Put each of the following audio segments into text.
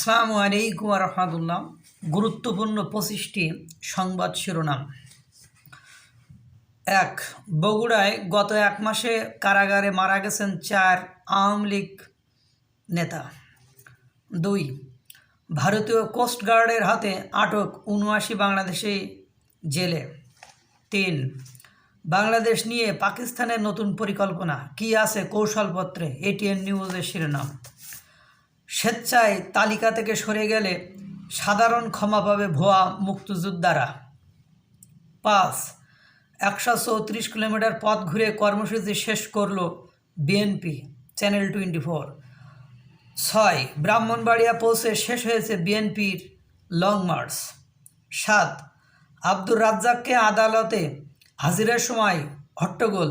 আসসালামু আলাইকুম রহমতুল্লাহ। গুরুত্বপূর্ণ পঁচিশটি সংবাদ শিরোনাম। এক, বগুড়ায় গত এক মাসে কারাগারে মারা গেছেন চার আওয়ামী লীগ নেতা। দুই, ভারতীয় কোস্টগার্ডের হাতে আটক উনআশি বাংলাদেশি জেলে। তিন, বাংলাদেশ নিয়ে পাকিস্তানের নতুন পরিকল্পনা। কি আছে কৌশলপত্রে? এটিএন নিউজের শিরোনাম। স্বেচ্ছায় তালিকা থেকে সরে গেলে সাধারণ ক্ষমা পাবে ভুয়া মুক্তিযোদ্ধারা। পাঁচ, একশো চৌত্রিশ কিলোমিটার পথ ঘুরে কর্মসূচি শেষ করল বিএনপি চ্যানেল টোয়েন্টি ফোর ছয়, ব্রাহ্মণবাড়িয়া পৌঁছে শেষ হয়েছে বিএনপির লং মার্চ সাত, আব্দুর রাজ্জাককে আদালতে হাজিরের সময় হট্টগোল,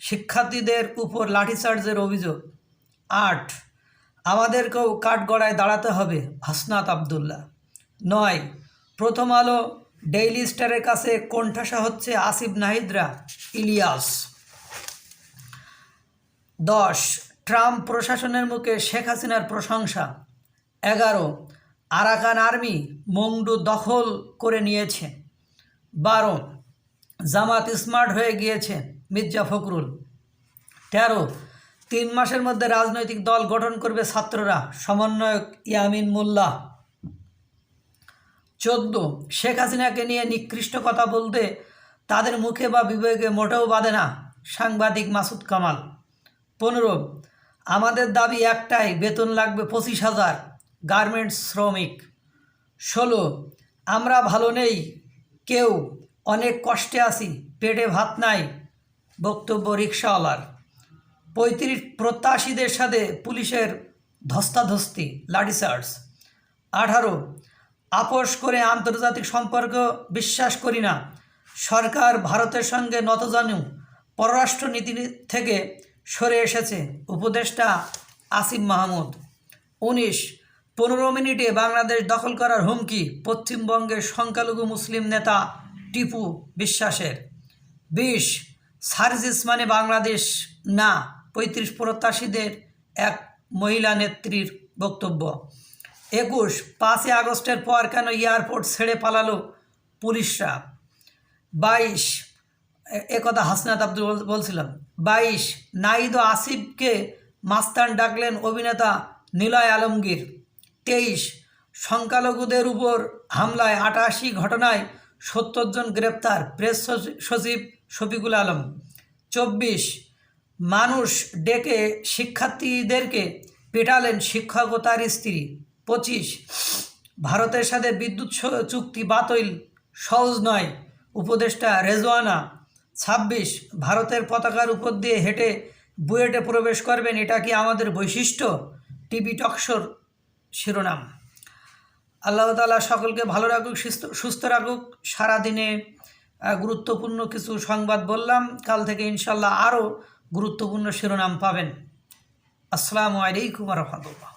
শিক্ষার্থীদের উপর লাঠিচার্জের অভিযোগ। আট আমাদেরকেও কাঠগড়ায় দাঁড়াতে হবে, হাসনাত আবদুল্লাহ। নয়, প্রথম আলো, ডেইলি স্টারের কাছে কোণঠাসা হচ্ছে আসিফ নাহিদরা, ইলিয়াস। দশ, ট্রাম্প প্রশাসনের মুখে শেখ হাসিনার প্রশংসা। এগারো, আরাকান আর্মি মংডু দখল করে নিয়েছে। বারো, জামাত স্মার্ট হয়ে গিয়েছে মির্জা ফখরুল। তেরো তিন মাসের মধ্যে রাজনৈতিক দল গঠন করবে ছাত্ররা। সমন্বয়ক ইয়ামিন মোল্লা। চোদ্দ, শেখ হাসিনাকে নিয়ে নিকৃষ্ট কথা বলতে তাদের মুখে বা বিবেকে মোটেও বাঁধে না, সাংবাদিক মাসুদ কামাল। পনেরো, আমাদের দাবি একটাই, বেতন লাগবে পঁচিশ হাজার গার্মেন্টস শ্রমিক। ষোলো, আমরা ভালো নেই, কেউ অনেক কষ্টে আছি, পেটে ভাত নাই, বক্তব্য রিক্সাওয়ালার। পঁয়ত্রিশ প্রত্যাশীদের সাথে পুলিশের ধস্তাধস্তি লাঠিচার্জ আঠারো, আপোষ করে আন্তর্জাতিক সম্পর্ক বিশ্বাস করি না। সরকার ভারতের সঙ্গে নতজানু পররাষ্ট্রনীতি থেকে সরে এসেছে উপদেষ্টা আসিম মাহমুদ। উনিশ, পনেরো মিনিটে বাংলাদেশ দখল করার হুমকি পশ্চিমবঙ্গের সংখ্যালঘু মুসলিম নেতা টিপু বিশ্বাসের। বিশ, সার্জিস মানে বাংলাদেশ না। পঁয়ত্রিশ প্রত্যাশীদের এক মহিলা নেত্রীর বক্তব্য। একুশ, পাঁচই আগস্টের পর কেন এয়ারপোর্ট ছেড়ে পালালো পুলিশরা? বাইশ একথা হাসনাত আব্দুল বলছিলাম। বাইশ নাইদ আসিফকে মাস্তান ডাকলেন অভিনেতা নিলয় আলমগীর। তেইশ, সংখ্যালঘুদের উপর হামলায় আটাশি ঘটনায় সত্তর জন গ্রেপ্তার প্রেস সচি- সচিব শফিকুল আলম। চব্বিশ মানুষ ডেকে শিক্ষার্থীদেরকে পেটালেন শিক্ষক ও তার স্ত্রী। পঁচিশ, ভারতের সাথে বিদ্যুৎ চুক্তি বাতিল, সহজ নয়। উপদেষ্টা রেজওয়ানা, ছাব্বিশ, ভারতের পতাকার উপর দিয়ে হেঁটে বুয়েটে প্রবেশ করবেন, এটা কি আমাদের বৈশিষ্ট্য? টিভি টকশোর শিরোনাম। আল্লাহ তালা সকলকে ভালো রাখুক, সুস্থ সুস্থ রাখুক। সারাদিনে গুরুত্বপূর্ণ কিছু সংবাদ বললাম। কাল থেকে ইনশাল্লাহ আরও গুরুত্বপূর্ণ শিরোনাম পাবেন। আসসালামু আলাইকুম রহমতুল্লাহ।